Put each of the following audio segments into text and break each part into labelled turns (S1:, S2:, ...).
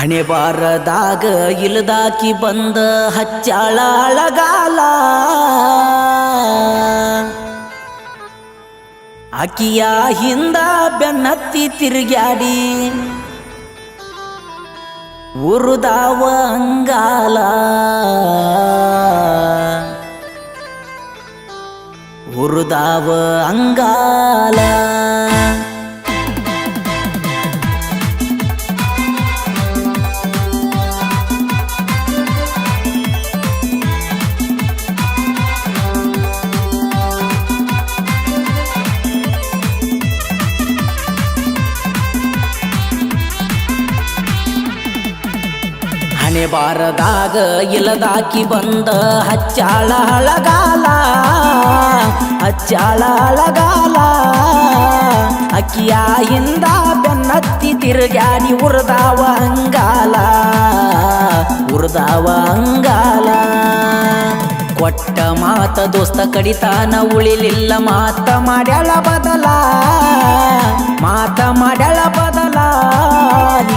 S1: ಹಣೆ ಬಾರದಾಗ ಇಲ್ದಾಕಿ ಬಂದ ಹಚ್ಚಾಳ ಅಳಗಾಲ ಆಕಿಯ ಹಿಂದ ಬೆನ್ನತ್ತಿ ತಿರುಗ್ಯಾಡಿ. ಉರುದಾವ ಅಂಗಾಲ. ಉರುದಾವ ಅಂಗಾಲ. ಹಣೆ ಬಾರದಾಗ ಇಲ್ಲದಾಕಿ ಬಂದ ಹಚ್ಚಾಳ ಹಳಗಾಲ ಹಚ್ಚಾಳ ಹಳಗಾಲ ಅಕ್ಕಿಯಾಯಿಂದ ಬೆನ್ನತ್ತಿ ತಿರುಗಾಡಿ ಉರ್ದಾವ ಅಂಗಾಲ. ಉರ್ದಾವ ಅಂಗಾಲ. ಕೊಟ್ಟ ಮಾತ ದೋಸ್ತ ಕಡಿತಾನ ಉಳಿಲಿಲ್ಲ ಮಾತ ಮಾಡ್ಯಾಳ ಬದಲ. ಮಾತ ಮಾಡ್ಯಾಳ ಬದಲ.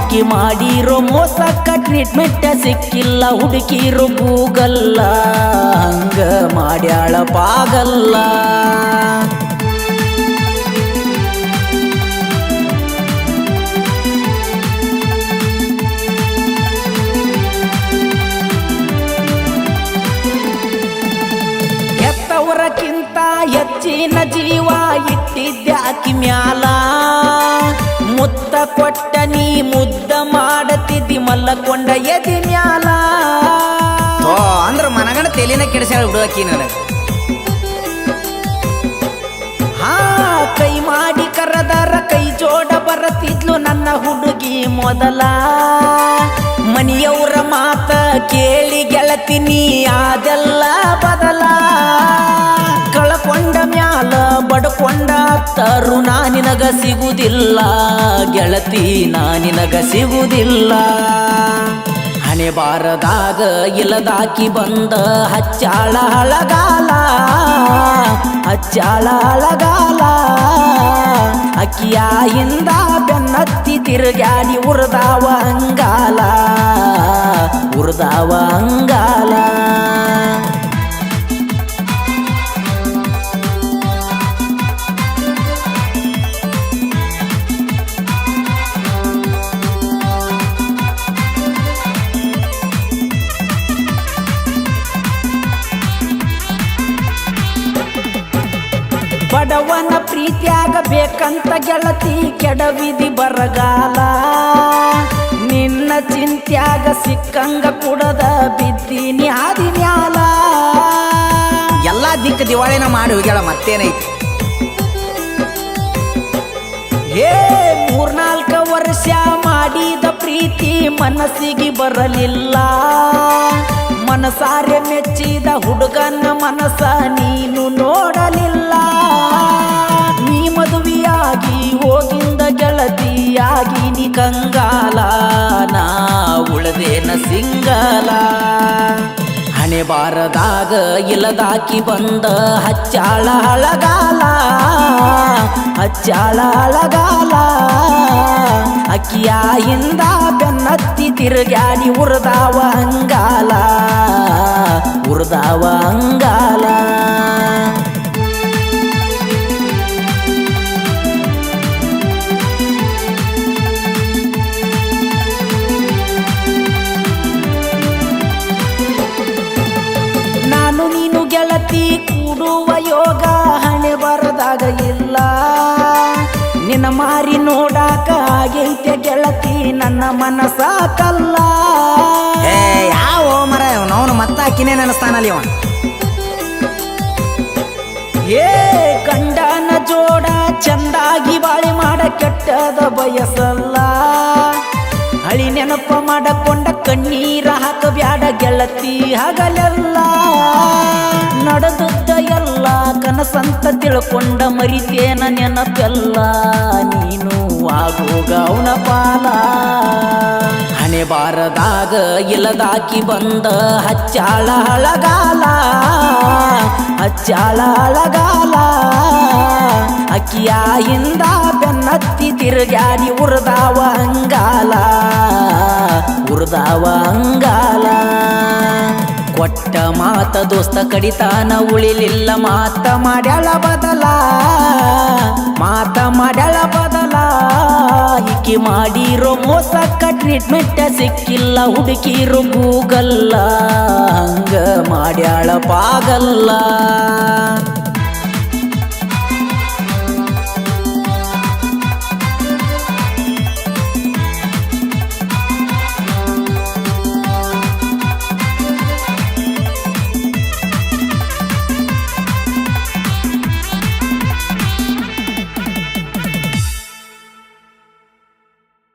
S1: ಆಯ್ಕೆ ಮಾಡಿರೋ ಮೋಸಕ್ಕ ಟ್ರೀಟ್ಮೆಂಟ್ ಸಿಕ್ಕಿಲ್ಲ ಹುಡುಕಿರೋ ಗೂಗಲ್ಲ ಹಂಗ ಮಾಡ್ಯಾಳ ಪಾಗಲ್ಲ ಹೆಚ್ಚಿನ ಜೀವ ಇಟ್ಟಿದ್ಯಾಕಿ ಮ್ಯಾಲ. ಮುತ್ತ ಕೊಟ್ಟ ನೀ ಮುದ್ದ ಮಾಡತಿದ್ದಿ ಮಲ್ಲಕೊಂಡ ಎದಿ ಮ್ಯಾಲ.
S2: ಓ ಅಂದ್ರ ಮನಗಣ ತೆಲಿನ ಕೆಡಿಸ್ಯಾಳ ಹುಡುಗಕ್ಕಿ ನನಗೆ.
S1: ಹಾ ಕೈ ಮಾಡಿ ಕರದಾರ ಕೈ ಜೋಡ ಬರತಿದ್ಲು ನನ್ನ ಹುಡುಗಿ ಮೊದಲ. ಮನೆಯವರ ಮಾತ ಕೇಳಿ ಗೆಳತಿನಿ ಅದೆಲ್ಲ ಬದಲ. ಬಡ್ಕೊಂಡ ತರು ನಾನಿನಗ ಸಿಗುದಿಲ್ಲ. ಗೆಳತಿ ನಾನಿನಗ ಸಿಗುವುದಿಲ್ಲ ಹಣೆ ಬಾರದಾಗ ಇಲ್ಲದಾಕಿ ಬಂದ ಹಚ್ಚಾಳ ಹಳಗಾಲ ಹಚ್ಚಾಳ ಹಳಗಾಲ ಅಕ್ಕಿಯ ಹಿಂದ ಬೆನ್ನತ್ತಿ ತಿರುಗಾಡಿ ಉರ್ದಾವ ಅಂಗಾಲ. ಉರ್ದಾವ ಅಂಗಾಲ. ಬಡವನ ಪ್ರೀತಿಯಾಗ ಬೇಕಂತ ಗೆಳತಿ ಕೆಡವಿದಿ ಬರಗಾಲ. ನಿನ್ನ ಚಿಂತ್ಯಾಗ ಸಿಕ್ಕಂಗ ಕುಡದ ಬಿದ್ದೀನಿ ಆದಿ ಮ್ಯಾಲ
S2: ಎಲ್ಲಾ ದಿಕ್ಕ ದಿವಾಳಿನ ಮಾಡಿ ಹೋಗ್ಯಾಳ ಮತ್ತೇನೈತಿ?
S1: ಏ ಮೂರ್ನಾಲ್ಕ ವರ್ಷ ಮಾಡಿದ ಪ್ರೀತಿ ಮನಸ್ಸಿಗೆ ಬರಲಿಲ್ಲ. ಮನಸಾರೆ ಮೆಚ್ಚಿದ ಹುಡುಗನ ಮನಸ ನೀನು ನೋಡಲಿಲ್ಲ. ಕಂಗಾಲ ನಾ ಉಳದೇನ ಸಿಂಗಲ. ಹಣೆ ಬಾರದಾಗ ಇಲ್ಲದಾಕಿ ಬಂದ ಹಚ್ಚಾಳ ಹಳಗಾಲ ಹಚ್ಚಾಳ ಹಳಗಾಲ ಅಕ್ಕಿಯಾಯಿಂದ ಬೆನ್ನತ್ತಿ ತಿರುಗಾಡಿ ಉರದಾವ ಅಂಗಾಲ ಉರದಾವ ಅಂಗಾಲ. ಕೂಡುವ ಯೋಗ ಹಣೆ ಬರದಾಗ ಇಲ್ಲ. ನಿನ್ನ ಮಾರಿ ನೋಡಾಕ ಗೆಲ್ತೆ ಗೆಳತಿ ನನ್ನ ಮನಸ ಕಲ್ಲ
S2: ಏ ಯಾವ ಮರ ಅವನು ಮತ್ತಾಕಿನೇ ನೆನಸ್ತಾನ ಅಲ್ಲಿ ಅವನು
S1: ಏ ಗಂಡನ ಜೋಡ ಚಂದಾಗಿ ಬಾಳಿ ಮಾಡ ಕೆಟ್ಟದ ಬಯಸಲ್ಲ. ಹಳಿ ನೆನಪ ಮಾಡಕೊಂಡ ಕಣ್ಣೀರ ಹಾಕಬ್ಯಾಡ ಗೆಳತಿ ಹಗಲೆಲ್ಲ. ಎಲ್ಲ ಕನಸಂತ ತಿಳ್ಕೊಂಡ ಮರಿತೇನ ನೆನಪೆಲ್ಲ ನೀನು ಆಗೋ ಗೌಣ ಪಾಲ. ಹಣೆ ಬಾರದಾಗ ಇಲ್ಲದಾಕಿ ಬಂದ ಹಚ್ಚಾಳ ಹಳಗಾಲ. ಹಚ್ಚಾಳ ಹಳಗಾಲ. ಅಕ್ಕಿಯ ಹಿಂದ ಬೆನ್ನತ್ತಿ ತಿರುಗಾಡಿ ಉರ್ದಾವ ಅಂಗಾಲ ಉರ್ದಾವ ಅಂಗಾಲ ಕೊಟ್ಟ ಮಾತ ದೋಸ್ತ ಕಡಿತಾನ ಉಳಿಲಿಲ್ಲ, ಮಾತ ಮಾಡ್ಯಾಳ ಬದಲ. ಮಾತ ಮಾಡ್ಯಾಳ ಬದಲ. ಈಕಿ ಮಾಡಿರೋ ಮೋಸಕ್ಕ ಟ್ರೀಟ್ಮೆಂಟ್ ಸಿಕ್ಕಿಲ್ಲ, ಹುಡುಕಿರೋ ಗೂಗಲ್ಲ. ಹಂಗ ಮಾಡ್ಯಾಳ ಪಾಗಲ್ಲ